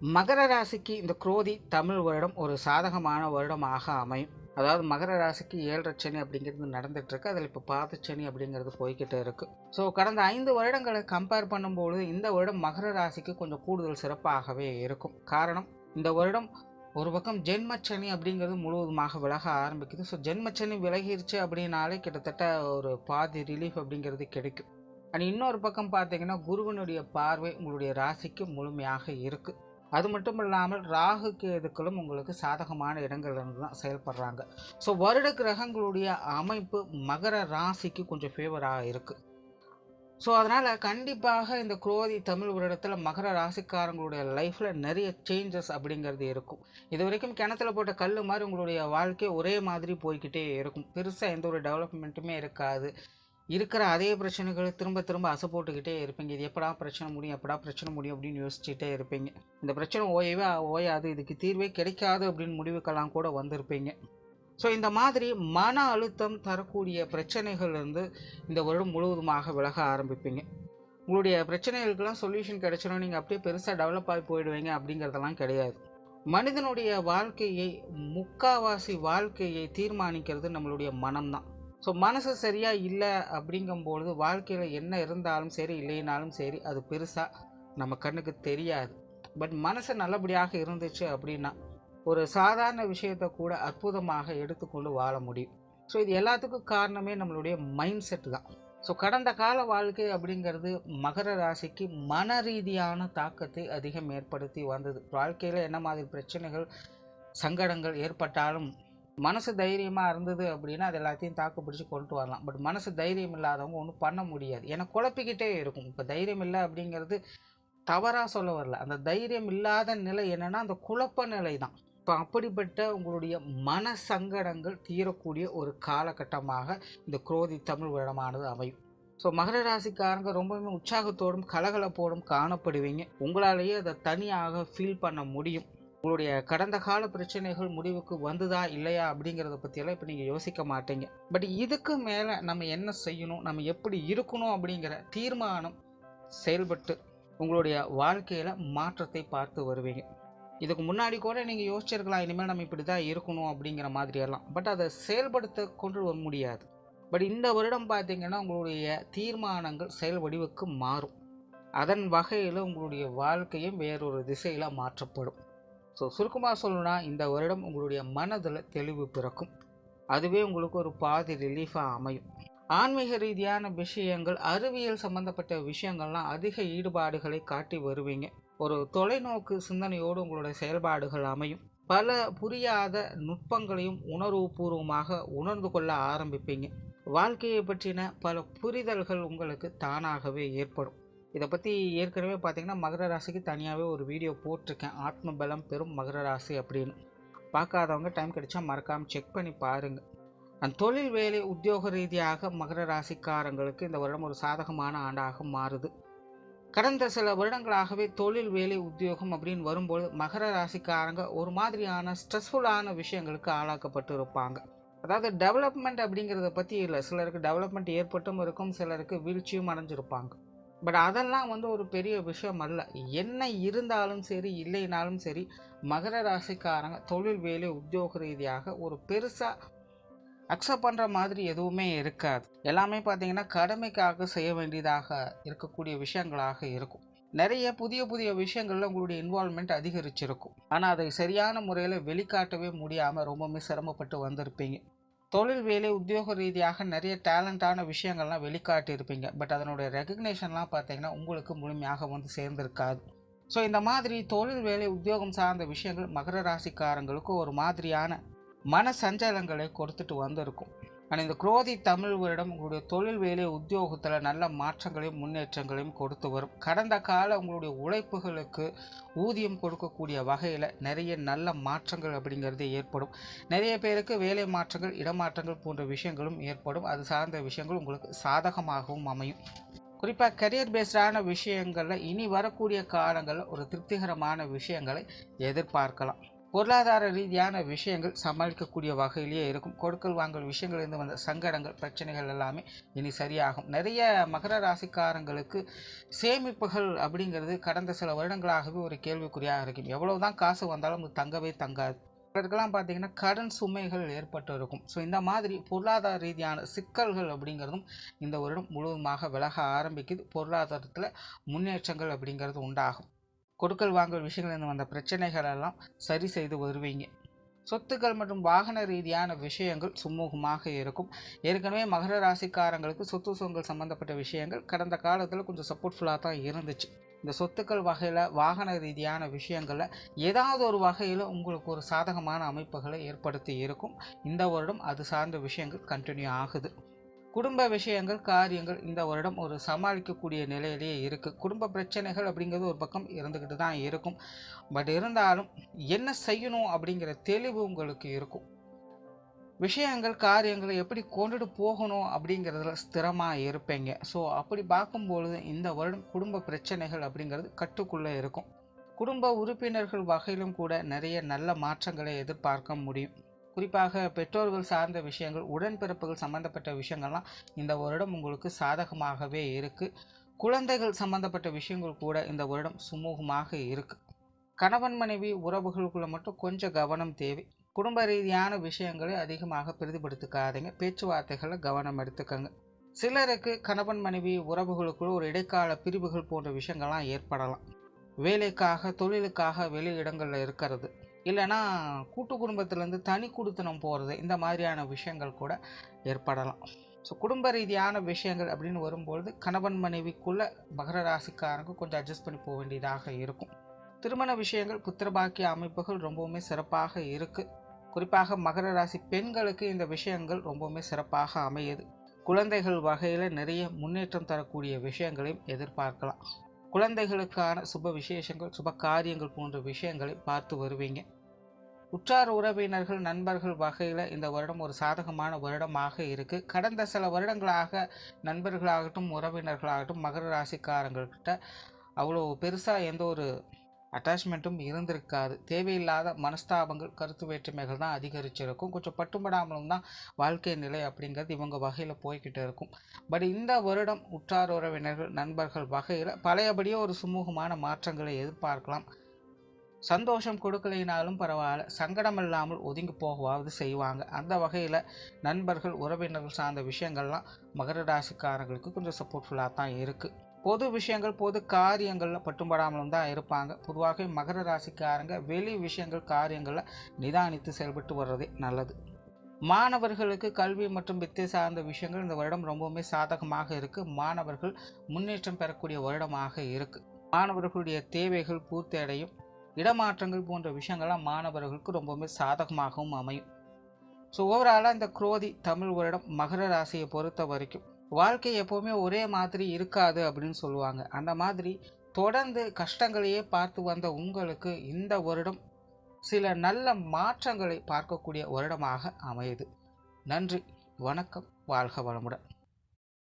மகர ராசிக்கு இந்த குரோதி தமிழ் வருடம் ஒரு சாதகமான வருடமாக அமையும். அதாவது மகர ராசிக்கு ஏழரை சனி அப்படிங்கிறது நடந்துட்டுருக்கு அதில் இப்போ பாதச்சனி அப்படிங்கிறது போய்கிட்டு இருக்குது ஸோ கடந்த ஐந்து வருடங்களை கம்பேர் பண்ணும்பொழுது இந்த வருடம் மகர ராசிக்கு கொஞ்சம் கூடுதல் சிறப்பாகவே இருக்கும். காரணம் இந்த வருடம் ஒரு பக்கம் ஜென்மச்சனி அப்படிங்கிறது முழுவதுமாக விலக ஆரம்பிக்குது. ஸோ ஜென்மச்சனி விலகிருச்சு அப்படின்னாலே கிட்டத்தட்ட ஒரு பாதி ரிலீஃப் அப்படிங்கிறது கிடைக்கும். அண்ட் இன்னொரு பக்கம் பார்த்தீங்கன்னா குருவனுடைய பார்வை உங்களுடைய ராசிக்கு முழுமையாக இருக்குது அது மட்டும் இல்லாமல் ராகு கேதுக்களும் உங்களுக்கு சாதகமான இடங்கள் தான் செயல்படுறாங்க. ஸோ வருட கிரகங்களுடைய அமைப்பு மகர ராசிக்கு கொஞ்சம் ஃபேவராக இருக்குது ஸோ அதனால் கண்டிப்பாக இந்த குரோதி தமிழ் வருடத்தில் மகர ராசிக்காரங்களுடைய லைஃப்பில் நிறைய சேஞ்சஸ் அப்படிங்கிறது இருக்கும். இது வரைக்கும் கிணத்துல போட்ட கல் மாதிரி உங்களுடைய வாழ்க்கை ஒரே மாதிரி போய்கிட்டே இருக்கும். பெருசாக எந்த ஒரு டெவலப்மெண்ட்டுமே இருக்காது. இருக்கிற அதே பிரச்சனைகளை திரும்ப திரும்ப அசை போட்டுக்கிட்டே இருப்பீங்க. இது எப்படா பிரச்சனை முடியும் எப்படா பிரச்சனை முடியும் அப்படின்னு யோசிச்சுட்டே இருப்பீங்க. இந்த பிரச்சனை ஓயவே ஓயாது. இதுக்கு தீர்வே கிடைக்காது அப்படின்னு முடிவுக்கெல்லாம் கூட வந்திருப்பீங்க. ஸோ இந்த மாதிரி மன அழுத்தம் தரக்கூடிய பிரச்சனைகள்லேருந்து இந்த வருடம் முழுவதுமாக விலக ஆரம்பிப்பீங்க. உங்களுடைய பிரச்சனைகளுக்கெல்லாம் சொல்யூஷன் கிடைச்சிடும் நீங்கள் அப்படியே பெருசாக டெவலப் ஆகி போயிடுவீங்க அப்படிங்கிறதெல்லாம் கிடையாது. மனிதனுடைய வாழ்க்கையை முக்காவாசி வாழ்க்கையை தீர்மானிக்கிறது நம்மளுடைய மனம்தான். ஸோ மனசு சரியாக இல்லை அப்படிங்கும்பொழுது வாழ்க்கையில் என்ன இருந்தாலும் சரி இல்லைனாலும் சரி அது பெருசாக நம்ம கண்ணுக்கு தெரியாது. பட் மனசு நல்லபடியாக இருந்துச்சு அப்படின்னா ஒரு சாதாரண விஷயத்தை கூட அற்புதமாக எடுத்துக்கொண்டு வாழ முடியும். ஸோ இது எல்லாத்துக்கும் காரணமே நம்மளுடைய மைண்ட் செட் தான். ஸோ கடந்த கால வாழ்க்கை அப்படிங்கிறது மகர ராசிக்கு மன ரீதியான தாக்கத்தை அதிகம் ஏற்படுத்தி வந்தது. வாழ்க்கையில் என்ன மாதிரி பிரச்சனைகள் சங்கடங்கள் ஏற்பட்டாலும் மனசு தைரியமாக இருந்தது அப்படின்னா அது எல்லாத்தையும் தாக்கு பிடிச்சி கொண்டு வரலாம். பட் மனசு தைரியம் இல்லாதவங்க ஒன்றும் பண்ண முடியாது. ஏன்னா குழப்பிக்கிட்டே இருக்கும். இப்போ தைரியம் இல்லை அப்படிங்கிறது தவறாக சொல்ல வரல. அந்த தைரியம் இல்லாத நிலை என்னென்னா அந்த குழப்ப நிலை தான். இப்போ அப்படிப்பட்ட உங்களுடைய மன சங்கடங்கள் தீரக்கூடிய ஒரு காலகட்டமாக இந்த குரோதி தமிழ் வருடமானது அமையும். ஸோ மகர ராசிக்காரங்க ரொம்பவுமே உற்சாகத்தோடும் கலகலப்போடும் காணப்படுவீங்க. உங்களாலேயே அதை தனியாக ஃபீல் பண்ண முடியும். உங்களுடைய கடந்த கால பிரச்சனைகள் முடிவுக்கு வந்ததா இல்லையா அப்படிங்கிறத பற்றியெல்லாம் இப்போ நீங்கள் யோசிக்க மாட்டீங்க. பட் இதுக்கு மேலே நம்ம என்ன செய்யணும் நம்ம எப்படி இருக்கணும் அப்படிங்கிற தீர்மானம் செயல்பட்டு உங்களுடைய வாழ்க்கையில் மாற்றத்தை பார்த்து வருவீங்க. இதுக்கு முன்னாடி கூட நீங்கள் யோசிச்சிருக்கலாம் இனிமேல் நம்ம இப்படி தான் இருக்கணும் அப்படிங்கிற மாதிரியெல்லாம். பட் அதை செயல்படுத்த கொண்டு வர முடியாது. பட் இந்த வருடம் பார்த்திங்கன்னா உங்களுடைய தீர்மானங்கள் செயல் வடிவுக்கு மாறும். அதன் வகையில் உங்களுடைய வாழ்க்கையும் வேறொரு திசையில் மாற்றப்படும். ஸோ சுருக்கமாக சொல்லணும்னா இந்த வருடம் உங்களுடைய மனதில் தெளிவு பிறக்கும். அதுவே உங்களுக்கு ஒரு பாதி ரிலீஃபாக அமையும். ஆன்மீக ரீதியான விஷயங்கள் அறிவியல் சம்பந்தப்பட்ட விஷயங்கள்லாம் அதிக ஈடுபாடுகளை காட்டி வருவீங்க. ஒரு தொலைநோக்கு சிந்தனையோடு உங்களுடைய செயல்பாடுகள் அமையும். பல புரியாத நுட்பங்களையும் உணர்வுபூர்வமாக உணர்ந்து கொள்ள ஆரம்பிப்பீங்க. வாழ்க்கையை பற்றின பல புரிதல்கள் உங்களுக்கு தானாகவே ஏற்படும். இதை பற்றி ஏற்கனவே பார்த்திங்கன்னா மகர ராசிக்கு தனியாகவே ஒரு வீடியோ போட்டிருக்கேன். ஆத்ம பலம் பெரும் மகர ராசி அப்படின்னு. பார்க்காதவங்க டைம் கிடைச்சா மறக்காமல் செக் பண்ணி பாருங்கள் அந்த தொழில் வேலை உத்தியோக ரீதியாக மகர ராசிக்காரங்களுக்கு இந்த வருடம் ஒரு சாதகமான ஆண்டாக மாறுது. கடந்த சில வருடங்களாகவே தொழில் வேலை உத்தியோகம் அப்படின்னு வரும்போது மகர ராசிக்காரங்க ஒரு மாதிரியான ஸ்ட்ரெஸ்ஃபுல்லான விஷயங்களுக்கு ஆளாக்கப்பட்டு இருப்பாங்க. அதாவது டெவலப்மெண்ட் அப்படிங்கிறத பற்றி இல்லை. சிலருக்கு டெவலப்மெண்ட் ஏற்பட்டும் இருக்கும் சிலருக்கு வீழ்ச்சியும் அடைஞ்சிருப்பாங்க. பட் அதெல்லாம் வந்து ஒரு பெரிய விஷயம் அல்ல. என்ன இருந்தாலும் சரி இல்லைனாலும் சரி மகர ராசிக்காரங்க தொழில் வேலை உத்தியோக ரீதியாக ஒரு பெருசாக அக்செப்ட் பண்ணுற மாதிரி எதுவுமே இருக்காது. எல்லாமே பார்த்தீங்கன்னா கடமைக்காக செய்ய வேண்டியதாக இருக்கக்கூடிய விஷயங்களாக இருக்கும். நிறைய புதிய புதிய விஷயங்களில் உங்களுடைய இன்வால்மெண்ட் அதிகரிச்சிருக்கும். ஆனால் அதை சரியான முறையில் வெளிக்காட்டவே முடியாமல் ரொம்பவுமே சிரமப்பட்டு வந்திருப்பீங்க. தொழில் வேலை உத்தியோக ரீதியாக நிறைய டேலண்டான விஷயங்கள்லாம் வெளிக்காட்டியிருப்பீங்க. பட் அதனுடைய ரெகக்னேஷன்லாம் பார்த்தீங்கன்னா உங்களுக்கு முழுமையாக வந்து சேர்ந்திருக்காது. ஸோ இந்த மாதிரி தொழில் வேலை உத்தியோகம் சார்ந்த விஷயங்கள் மகர ராசிக்காரங்களுக்கு ஒரு மாதிரியான மன சஞ்சலங்களை கொடுத்துட்டு வந்திருக்கும். ஆனால் இந்த குரோதி தமிழ் வருடம் உங்களுடைய தொழில் வேலை உத்தியோகத்தில் நல்ல மாற்றங்களையும் முன்னேற்றங்களையும் கொடுத்து வரும். கடந்த கால உங்களுடைய உழைப்புகளுக்கு ஊதியம் கொடுக்கக்கூடிய வகையில் நிறைய நல்ல மாற்றங்கள் அப்படிங்கிறது ஏற்படும். நிறைய பேருக்கு வேலை மாற்றங்கள் இடமாற்றங்கள் போன்ற விஷயங்களும் ஏற்படும். அது சார்ந்த விஷயங்கள் உங்களுக்கு சாதகமாகவும் அமையும். குறிப்பாக கரியர் பேஸ்டான விஷயங்களில் இனி வரக்கூடிய காலங்களில் ஒரு திருப்திகரமான விஷயங்களை எதிர்பார்க்கலாம். பொருளாதார ரீதியான விஷயங்கள் சமாளிக்கக்கூடிய வகையிலேயே இருக்கும். கொடுக்கல் வாங்கல் விஷயங்கள்லேருந்து வந்த சங்கடங்கள் பிரச்சனைகள் எல்லாமே இனி சரியாகும். நிறைய மகர ராசிக்காரங்களுக்கு சேமிப்புகள் அப்படிங்கிறது கடந்த சில வருடங்களாகவே ஒரு கேள்விக்குறியாக இருக்கும். எவ்வளவு தான் காசு வந்தாலும் அது தங்கவே தங்காது. இதற்கெல்லாம் பார்த்தீங்கன்னா கடன் சுமைகள் ஏற்பட்டு இருக்கும். ஸோ இந்த மாதிரி பொருளாதார ரீதியான சிக்கல்கள் அப்படிங்கிறதும் இந்த வருடம் முழுவதுமாக விலக ஆரம்பிக்குது. பொருளாதாரத்தில் முன்னேற்றங்கள் அப்படிங்கிறது உண்டாகும். கொடுக்கல் வாங்கல் விஷயங்கள் வந்த பிரச்சனைகள் எல்லாம் சரி செய்து வருவீங்க. சொத்துக்கள் மற்றும் வாகன ரீதியான விஷயங்கள் சுமூகமாக இருக்கும். ஏற்கனவே மகர ராசிக்காரங்களுக்கு சொத்து சுகங்கள் சம்மந்தப்பட்ட விஷயங்கள் கடந்த காலத்தில் கொஞ்சம் சப்போர்ட்ஃபுல்லாக தான் இருந்துச்சு. இந்த சொத்துக்கள் வகையில் வாகன ரீதியான விஷயங்களில் ஏதாவது ஒரு வகையில் உங்களுக்கு ஒரு சாதகமான அமைப்புகளை ஏற்படுத்தி இருக்கும். இந்த வருடம் அது சார்ந்த விஷயங்கள் கண்டினியூ ஆகுது. குடும்ப விஷயங்கள் காரியங்கள் இந்த வருடம் ஒரு சமாளிக்கக்கூடிய நிலையிலேயே இருக்குது குடும்ப பிரச்சனைகள் அப்படிங்கிறது ஒரு பக்கம் இருந்துக்கிட்டு தான் இருக்கும். பட் இருந்தாலும் என்ன செய்யணும் அப்படிங்கிற தெளிவு உங்களுக்கு இருக்கும். விஷயங்கள் காரியங்களை எப்படி கொண்டுட்டு போகணும் அப்படிங்கிறதுல ஸ்திரமாக இருப்பீங்க. ஸோ அப்படி பார்க்கும்பொழுது இந்த வருடம் குடும்ப பிரச்சனைகள் அப்படிங்கிறது கட்டுக்குள்ளே இருக்கும். குடும்ப உறுப்பினர்கள் வகையிலும் கூட நிறைய நல்ல மாற்றங்களை எதிர்பார்க்க முடியும். குறிப்பாக பெற்றோர்கள் சார்ந்த விஷயங்கள் உடன்பிறப்புகள் சம்பந்தப்பட்ட விஷயங்கள்லாம் இந்த வருடம் உங்களுக்கு சாதகமாகவே இருக்குது குழந்தைகள் சம்பந்தப்பட்ட விஷயங்கள் கூட இந்த வருடம் சுமூகமாக இருக்குது கணவன் மனைவி உறவுகளுக்குள்ள மட்டும் கொஞ்சம் கவனம் தேவை. குடும்ப ரீதியான விஷயங்களை அதிகமாக பிரதிபடுத்திக்காதீங்க பேச்சுவார்த்தைகளை கவனம் எடுத்துக்கோங்க. சிலருக்கு கணவன் மனைவி உறவுகளுக்குள்ள ஒரு இடைக்கால பிரிவுகள் போன்ற விஷயங்கள்லாம் ஏற்படலாம். வேலைக்காக தொழிலுக்காக வெளி இடங்களில் இருக்கிறது. இல்லைன்னா கூட்டு குடும்பத்திலேருந்து தனி குடுத்தனம் போகிறது இந்த மாதிரியான விஷயங்கள் கூட ஏற்படலாம். ஸோ குடும்ப ரீதியான விஷயங்கள் அப்படின்னு வரும்பொழுது கணவன் மனைவிக்குள்ளே மகர ராசிக்காரங்க கொஞ்சம் அட்ஜஸ்ட் பண்ணி போக வேண்டியதாக இருக்கும். திருமண விஷயங்கள் புத்திரபாக்கிய அமைப்புகள் ரொம்பவுமே சிறப்பாக இருக்குது குறிப்பாக மகர ராசி பெண்களுக்கு இந்த விஷயங்கள் ரொம்பவுமே சிறப்பாக அமையுது. குழந்தைகள் வகையில் நிறைய முன்னேற்றம் தரக்கூடிய விஷயங்களையும் எதிர்பார்க்கலாம். குழந்தைகளுக்கான சுப விசேஷங்கள் சுப காரியங்கள் போன்ற விஷயங்களை பார்த்து வருவீங்க. உற்றார் உறவினர்கள் நண்பர்கள் வகையில் இந்த வருடம் ஒரு சாதகமான வருடமாக இருக்குது கடந்த சில வருடங்களாக நண்பர்களாகட்டும் உறவினர்களாகட்டும் மகர ராசிக்காரங்கள்கிட்ட அவ்வளோ பெருசாக எந்த ஒரு அட்டாச்மெண்ட்டும் இருந்திருக்காது. தேவையில்லாத மனஸ்தாபங்கள் கருத்து வேற்றுமைகள் தான் அதிகரிச்சிருக்கும். கொஞ்சம் பட்டுப்படாமலும் தான் வாழ்க்கை நிலை அப்படிங்கிறது இவங்க வகையில் போய்கிட்டு இருக்கும். பட் இந்த வருடம் உற்றார் உறவினர்கள் நண்பர்கள் வகையில் பழையபடியே ஒரு சுமூகமான மாற்றங்களை எதிர்பார்க்கலாம். சந்தோஷம் கொடுக்கலைனாலும் பரவாயில்ல சங்கடம் இல்லாமல் ஒதுங்கி போகவாவது செய்வாங்க. அந்த வகையில் நண்பர்கள் உறவினர்கள் சார்ந்த விஷயங்கள்லாம் மகர ராசிக்காரங்களுக்கு கொஞ்சம் சப்போர்ட்ஃபுல்லாக தான் இருக்குது பொது விஷயங்கள் பொது காரியங்களில் பட்டும்படாமலும் தான் இருப்பாங்க. பொதுவாக மகர ராசிக்காரங்க வெளி விஷயங்கள் காரியங்களில் நிதானித்து செயல்பட்டு வர்றதே நல்லது. மாணவர்களுக்கு கல்வி மற்றும் வித்தை சார்ந்த விஷயங்கள் இந்த வருடம் ரொம்பவுமே சாதகமாக இருக்குது மாணவர்கள் முன்னேற்றம் பெறக்கூடிய வருடமாக இருக்குது மாணவர்களுடைய தேவைகள் பூர்த்தி அடையும். இடமாற்றங்கள் போன்ற விஷயங்கள்லாம் மாணவர்களுக்கு ரொம்பவுமே சாதகமாகவும் அமையும். ஸோ ஓவராலாக இந்த குரோதி தமிழ் வருடம் மகர ராசியை பொறுத்த வரைக்கும் வாழ்க்கை எப்போவுமே ஒரே மாதிரி இருக்காது அப்படின்னு சொல்லுவாங்க. அந்த மாதிரி தொடர்ந்து கஷ்டங்களையே பார்த்து வந்த உங்களுக்கு இந்த வருடம் சில நல்ல மாற்றங்களை பார்க்கக்கூடிய வருடமாக அமையுது. நன்றி வணக்கம் வாழ்க வளமுடன்.